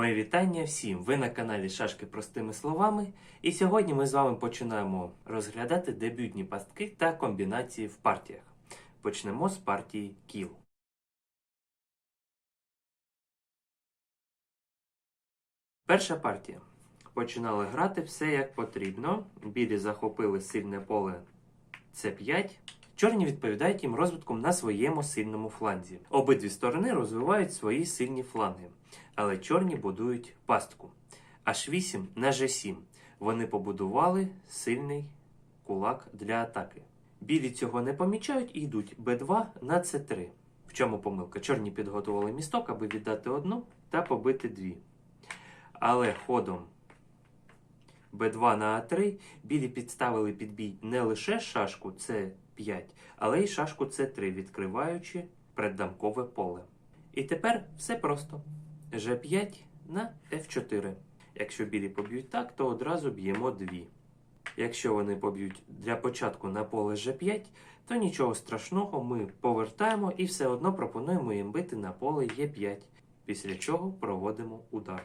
Мої вітання всім! Ви на каналі Шашки простими словами. І сьогодні ми з вами починаємо розглядати дебютні пастки та комбінації в партіях. Почнемо з партії Кіл. Перша партія. Починали грати все як потрібно. Білі захопили сильне поле С5. Чорні відповідають їм розвитком на своєму сильному фланзі. Обидві сторони розвивають свої сильні фланги, але чорні будують пастку. H8 на G7. Вони побудували сильний кулак для атаки. Білі цього не помічають і йдуть b2 на c3. В чому помилка? Чорні підготували місток, аби віддати одну та побити дві. Але ходом b2 на a3 білі підставили під бій не лише шашку c5, але й шашку c3, відкриваючи преддамкове поле. І тепер все просто. g5 на f4. Якщо білі поб'ють так, то одразу б'ємо дві. Якщо вони поб'ють для початку на поле g5, то нічого страшного, ми повертаємо і все одно пропонуємо їм бити на поле e5, після чого проводимо удар.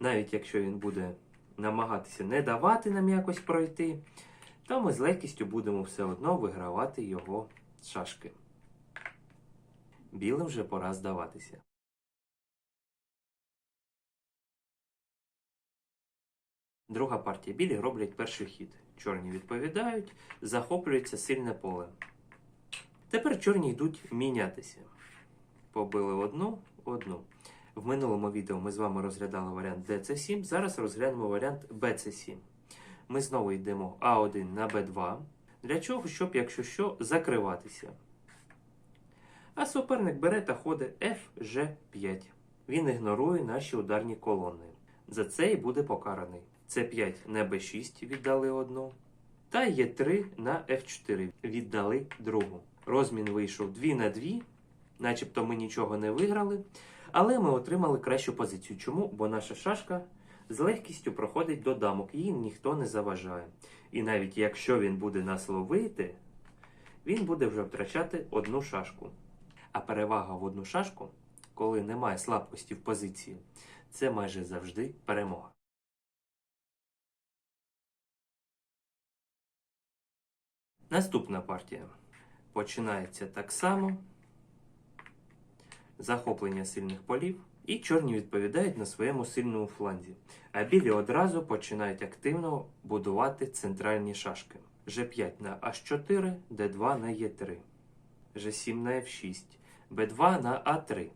Навіть якщо він буде намагатися не давати нам якось пройти, то ми з легкістю будемо все одно вигравати його шашки. Білим вже пора здаватися. Друга партія білі роблять перший хід. Чорні відповідають, захоплюється сильне поле. Тепер чорні йдуть мінятися. Побили одну, одну. В минулому відео ми з вами розглядали варіант DC7, зараз розглянемо варіант BC7. Ми знову йдемо А1 на Б2. Для чого? Щоб, якщо що, закриватися. А суперник бере та ходить FG5. Він ігнорує наші ударні колони. За це і буде покараний. С5 на Б6 віддали одну. Та Е3 на F4 віддали другу. Розмін вийшов 2 на 2, начебто ми нічого не виграли. Але ми отримали кращу позицію. Чому? Бо наша шашка з легкістю проходить до дамок, їй ніхто не заважає. І навіть якщо він буде нас ловити, він буде вже втрачати одну шашку. А перевага в одну шашку, коли немає слабкості в позиції, це майже завжди перемога. Наступна партія починається так само. Захоплення сильних полів. І чорні відповідають на своєму сильному фланзі. А білі одразу починають активно будувати центральні шашки. G5 на H4, D2 на E3, G7 на F6, B2 на A3.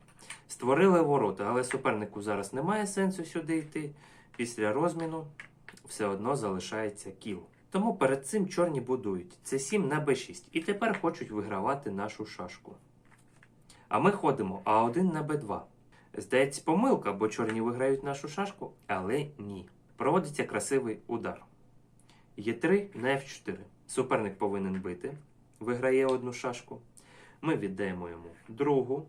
Створили ворота, але супернику зараз немає сенсу сюди йти. Після розміну все одно залишається кіл. Тому перед цим чорні будують C7 на B6 і тепер хочуть вигравати нашу шашку. А ми ходимо А1 на Б2. Здається, помилка, бо чорні виграють нашу шашку, але ні. Проводиться красивий удар. Є3 на F4. Суперник повинен бити. Виграє одну шашку. Ми віддаємо йому другу.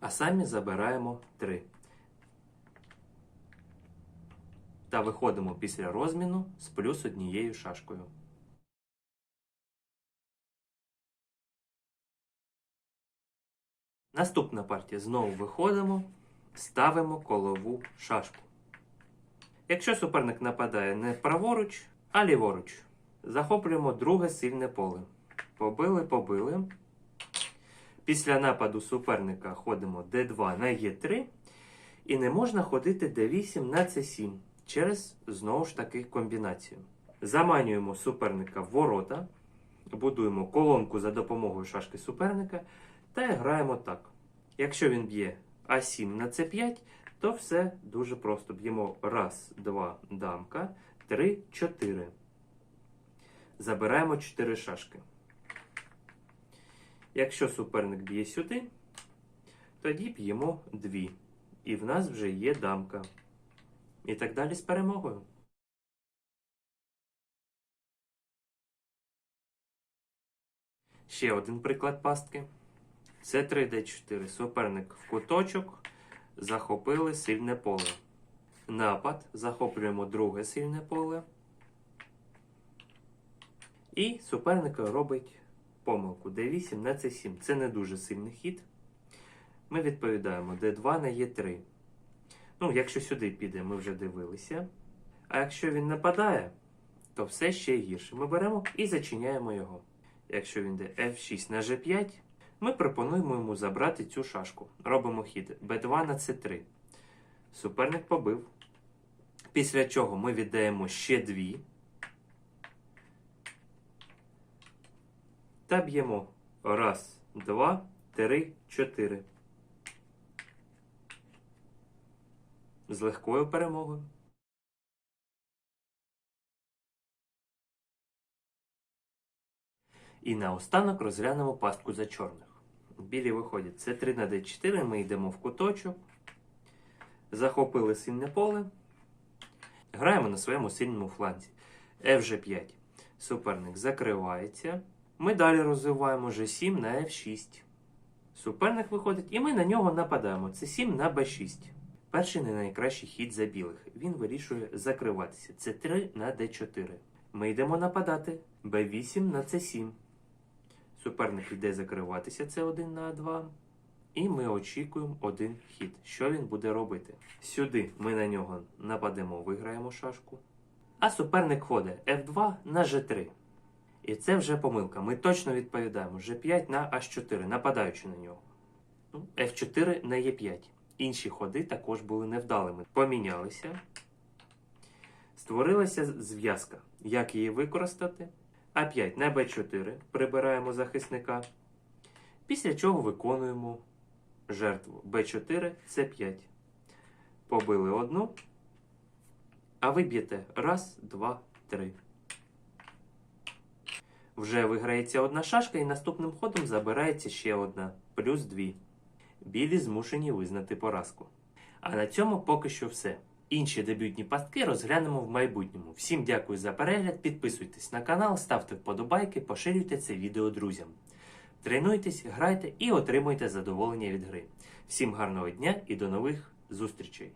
А самі забираємо 3. Та виходимо після розміну з плюс однією шашкою. Наступна партія. Знову виходимо, ставимо колову шашку. Якщо суперник нападає не праворуч, а ліворуч, захоплюємо друге сильне поле. Побили, побили. Після нападу суперника ходимо d2 на e3. І не можна ходити d8 на c7 через знову ж таки комбінацію. Заманюємо суперника в ворота, будуємо колонку за допомогою шашки суперника. Та граємо так. Якщо він б'є А7 на С5, то все дуже просто. Б'ємо раз, два, дамка, три, чотири. Забираємо 4 шашки. Якщо суперник б'є сюди, тоді б'ємо 2. І в нас вже є дамка. І так далі з перемогою. Ще один приклад пастки. Це 3D4. Суперник в куточок. Захопили сильне поле. Напад. Захоплюємо друге сильне поле. І суперник робить помилку. D8 на C7. Це не дуже сильний хід. ми відповідаємо d2 на e3. Ну, якщо сюди піде, ми вже дивилися. А якщо він нападає, то все ще гірше. Ми беремо і зачиняємо його. Якщо він йде F6 на G5, ми пропонуємо йому забрати цю шашку. Робимо хід B2 на C3. Суперник побив. Після чого ми віддаємо ще дві. Та б'ємо. Раз, два, три, чотири. З легкою перемогою. І наостанок розглянемо пастку за чорних. Білі виходять це 3 на d4, ми йдемо в куточок. Захопили сильне поле. Граємо на своєму сильному фланзі. FG5. Суперник закривається. Ми далі розвиваємо G7 на F6. Суперник виходить, і ми на нього нападаємо. Це 7 на B6. Перший не найкращий хід за білих. Він вирішує закриватися. Це 3 на D4. Ми йдемо нападати. B8 на C7. Суперник йде закриватися. Це 1 на 2. І ми очікуємо один хід. Що він буде робити? Сюди ми на нього нападемо, виграємо шашку. А суперник ходить F2 на G3. І це вже помилка. Ми точно відповідаємо G5 на H4, нападаючи на нього. Ну, F4 на E5. Інші ходи також були невдалими. Помінялися. Створилася зв'язка. Як її використати? А5 на Б4 прибираємо захисника. Після чого виконуємо жертву Б4, С5. Побили одну. А ви б'єте раз, два, три. Вже виграється одна шашка і наступним ходом забирається ще одна, плюс дві. Білі змушені визнати поразку. А на цьому поки що все. Інші дебютні пастки розглянемо в майбутньому. Всім дякую за перегляд, підписуйтесь на канал, ставте вподобайки, поширюйте це відео друзям. Тренуйтесь, грайте і отримуйте задоволення від гри. Всім гарного дня і до нових зустрічей!